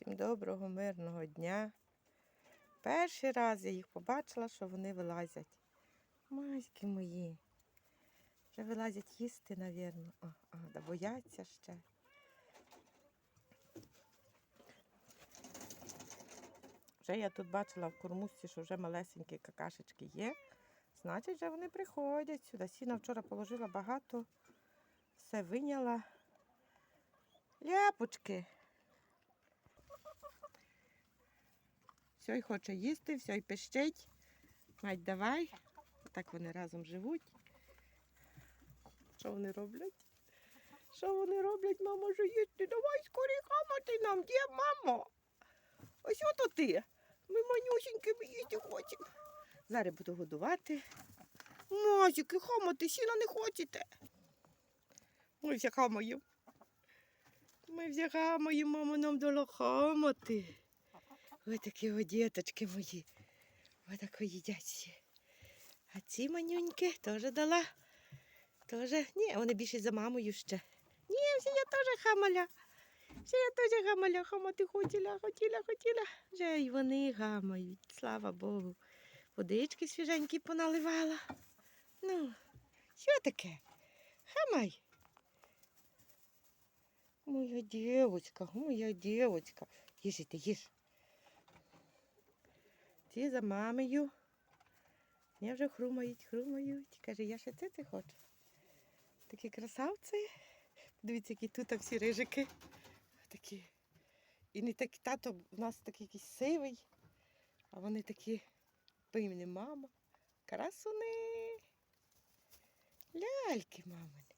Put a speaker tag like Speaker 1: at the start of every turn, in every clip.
Speaker 1: Всім доброго, мирного дня. Перший раз я їх побачила, що вони вилазять. Маськи мої. Вже вилазять їсти, навірно. А, а, да бояться ще. Вже я тут бачила в кормушці, що вже малесенькі какашечки є. Значить, вже вони приходять сюди. Сіна вчора положила багато, все виняла. Ляпочки. Все й хоче їсти, все й пищить. Мать, давай. Так вони разом живуть. Що вони роблять? Що вони роблять, мамо, що їсти? Давай скорі хамати нам, де мамо? Ось ото ти. Ми манюсінькими їсти хочемо. Зараз буду годувати. Мазики, хамати, сіна не хочете. Ми вже хамаємо. Ми вже хамаємо, мамо, нам дало хамати. Ось такі о мої. Ось тако їдять. А ці манюньки теж дала. Тоже. Ні, вони більше за мамою ще. Ні, всі я теж хамаля. Ще я теж гамаля, хамати хотіла, хотіла, хотіла. Вже й вони гамають, слава Богу. Водички свіженькі поналивала. Ну, що таке? Хамай. Моя дівочка, моя дівочка. Їж іди, їж. Ті за мамою. Я вже хрумають, хрумають. Каже, я ще це хочу. Такі красавці. Дивіться, які тут всі рижики. Такі. І не такі тато у нас такий якийсь сивий, а вони такі пимні мама. Красуни. Ляльки, мамини.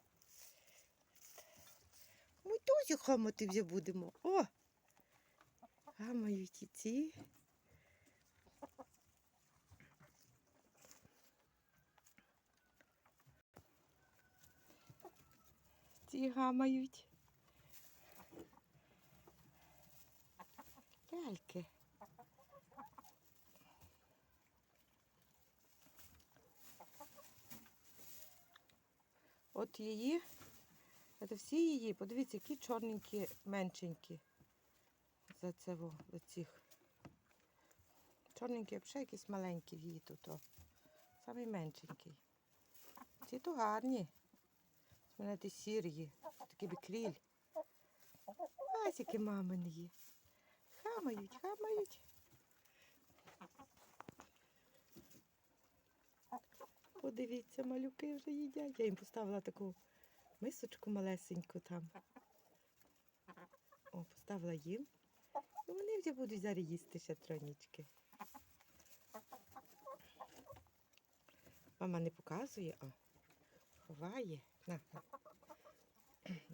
Speaker 1: Ми теж хамати вже будемо. О! Гамають і ці. Ці гамають. Ляльки. От її, це всі її, подивіться, які чорненькі, меншенькі. За це цих. Чорненькі, взагалі якісь маленькі в її тут. О. Самий меншенький. Ці то гарні. Мене ті сірі, такі бікріль. Ось які мамини є. Хамають, хамають. Подивіться, малюки вже їдять. Я їм поставила таку мисочку малесеньку там. О, поставила їм. І вони вже будуть зараз їсти ще тронічки. Мама не показує, а ховає.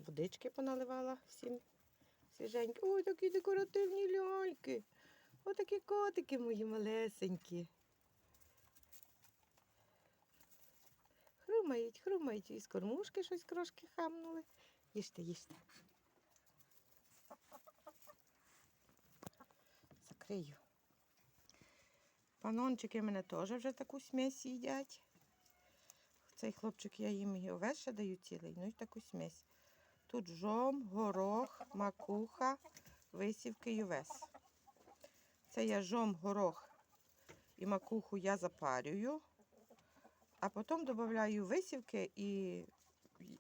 Speaker 1: Водички поналивала всім свіженькі. Ой, такі декоративні ляльки. Ось такі котики мої малесенькі. Хрумають, хрумають. Із кормушки щось трошки хамнули. Їжте, їжте. Закрию. Панончики мене теж вже таку смесь їдять. Цей хлопчик я їм і овес даю цілий, ну і таку смесь. Тут жом, горох, макуха, висівки і овес. Це я жом, горох і макуху я запарюю, а потім додаю висівки і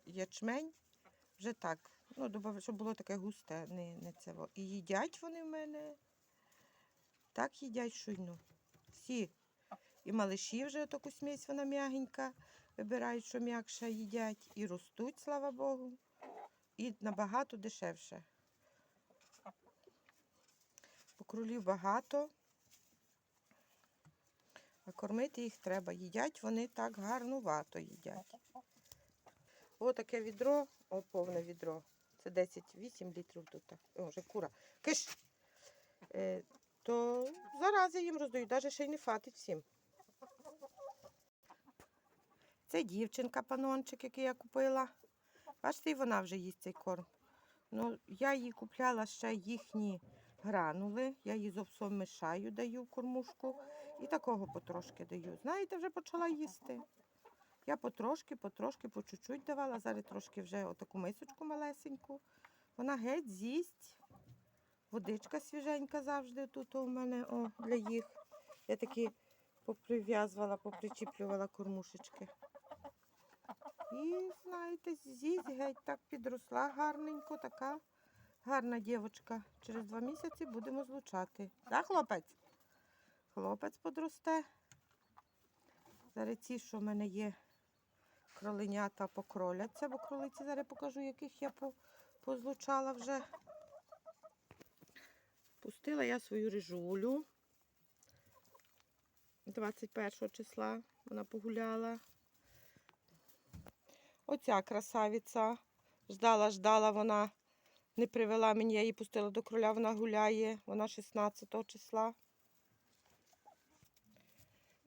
Speaker 1: ячмень вже так. Ну, щоб було таке густе, не, не це. І їдять вони в мене. Так їдять шуйну. Всі. І малиші вже таку смесь, вона м'ягенька, вибирають, що м'якше їдять. І ростуть, слава Богу. І набагато дешевше. Бо кролів багато. А кормити їх треба. Їдять вони так гарнувато їдять. О, таке відро, о, повне відро. Це 10-8 літрів тут. О, вже кура. Киш! Е, то зараз я їм роздаю, навіть ще й не фатить всім. Це дівчинка, панончик, який я купила. Бачите, і вона вже їсть цей корм. Ну, я їй купляла ще їхні гранули. Я її з овсом мішаю, даю в кормушку. І такого потрошки даю. Знаєте, вже почала їсти. Я потрошки, потрошки, по чуть-чуть давала. Зараз трошки вже отаку мисочку малесеньку. Вона геть з'їсть. Водичка свіженька завжди тут у мене о, для їх. Я такі поприв'язувала, попричіплювала кормушечки. І, знаєте, зізь геть так підросла гарненько, така гарна дівчинка. Через два місяці будемо злучати. Да, хлопець? Хлопець подросте. Зараз ці, що в мене є кроленята, покроляться, бо кролиці зараз покажу, яких я позлучала вже. Пустила я свою рижулю. 21 числа вона погуляла. Оця красавиця. Ждала, ждала, вона не привела мені, я її пустила до кроля, вона гуляє. Вона 16 числа.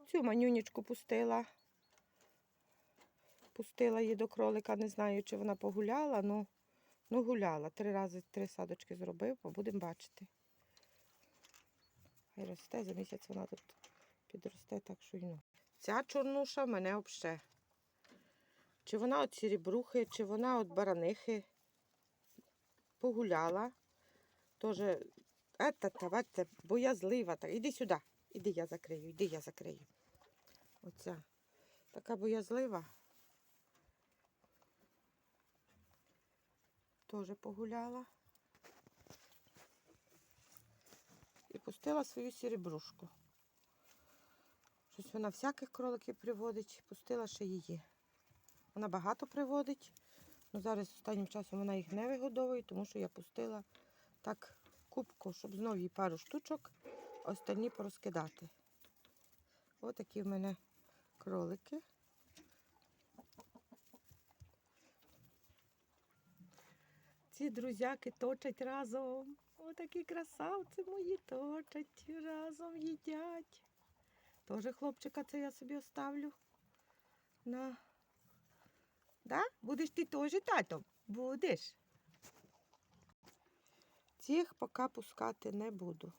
Speaker 1: Цю манюнечку пустила. Пустила її до кролика, не знаю, чи вона погуляла, ну, ну гуляла. Три рази три садочки зробив, будемо бачити. Хай росте, за місяць вона тут підросте, так що й ну. Ця чорнуша мене взагалі. Чи вона от сірібрухи, чи вона от баранихи. Погуляла. Тоже, та, та, боязлива. Так. Іди сюди. Іди я закрию, іди я закрию. Оця. Така боязлива. Теж погуляла. І пустила свою сірібрушку. Щось вона всяких кроликів приводить, пустила ще її. Вона багато приводить. Ну, зараз останнім часом вона їх не вигодовує, тому що я пустила так кубку, щоб знову їй пару штучок, а остальні порозкидати. Ось такі в мене кролики. Ці друзяки точать разом. Отакі красавці мої точать, разом їдять. Тоже хлопчика це я собі оставлю. На. Да? Будеш ти теж татом? Будеш. Цих поки пускати не буду.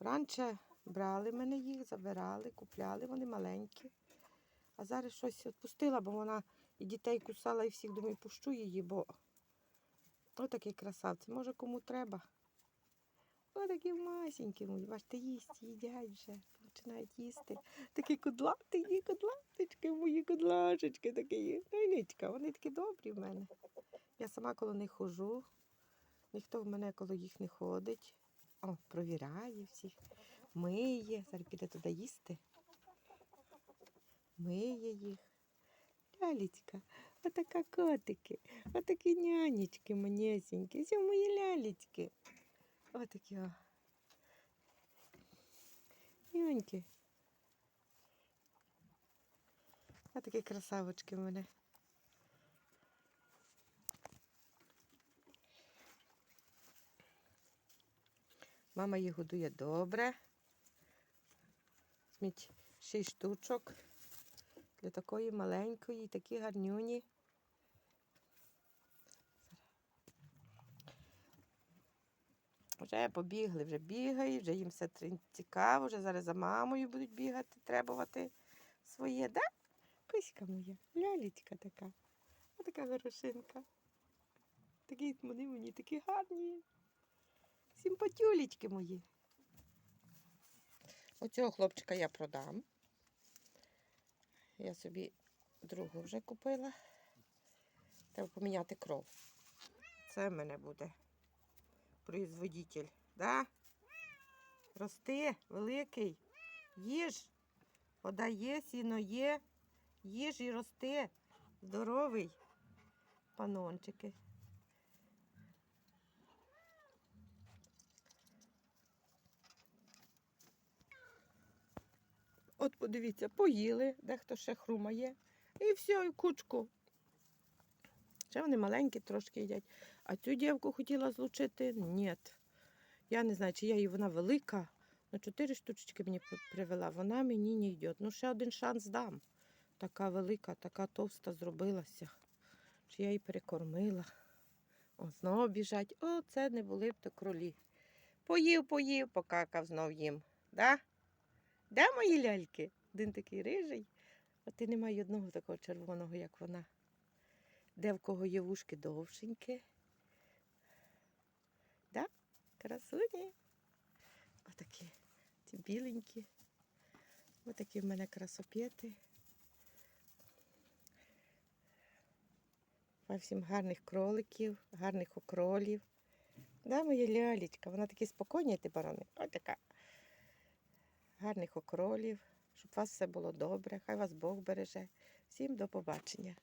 Speaker 1: Раніше брали мене їх, забирали, купляли, вони маленькі. А зараз щось відпустила, бо вона і дітей кусала, і всіх думаю, пущу її, бо отакі красавці. Може кому треба. Отакі масенькі мої, бачите, їсть, їдять вже, починають їсти. Такі кудлатий, кудлаточки, мої кудлашечки такі. Нічка, вони такі добрі в мене. Я сама коло них хожу, ніхто в мене коло їх не ходить. О, провіряє всіх, миє. Зараз піде туди їсти. Миє їх. Лялечка, отака котики, отакі нянечки манесенькі, все мої лялечки. Отакі о. Няньки. Отакі красавочки в мене. Мама їх годує добре. Сміть шість штучок для такої маленької, такі гарнюні. Вже побігли, вже бігають, вже їм все цікаво, вже зараз за мамою будуть бігати, требувати своє, да? Киська моя, лялечка така. Отака горошинка. Такі вони мені такі гарні. Симпатюлечки мої. Оцього хлопчика я продам. Я собі другу вже купила. Треба поміняти кров. Це в мене буде производитель. Да? Рости, великий. Їж. Вода є, сіно є. Їж і рости. Здоровий. Панончики. От подивіться, поїли, дехто ще хрумає. І все, і кучку. Ще вони маленькі трошки їдять. А цю дівку хотіла злучити? Ні. Я не знаю, чи я її вона велика. Ну, чотири штучки мені привела. Вона мені не йде. Ну, ще один шанс дам. Така велика, така товста зробилася. Чи я її перекормила. О, знову біжать. О, це не були б то кролі. Поїв, поїв, покакав знов їм. Да? Де мої ляльки? Один такий рижий, а ти немає одного такого червоного, як вона. Де в кого є вушки довшенькі. Да? Красуні. Отакі. Ці біленькі. Отакі в мене красопети. Вам всім гарних кроликів, гарних окролів. Да, моя лялечка, вона такі спокійні, ти барани. Ось така. Гарних окролів, щоб у вас все було добре. Хай вас Бог береже. Всім до побачення.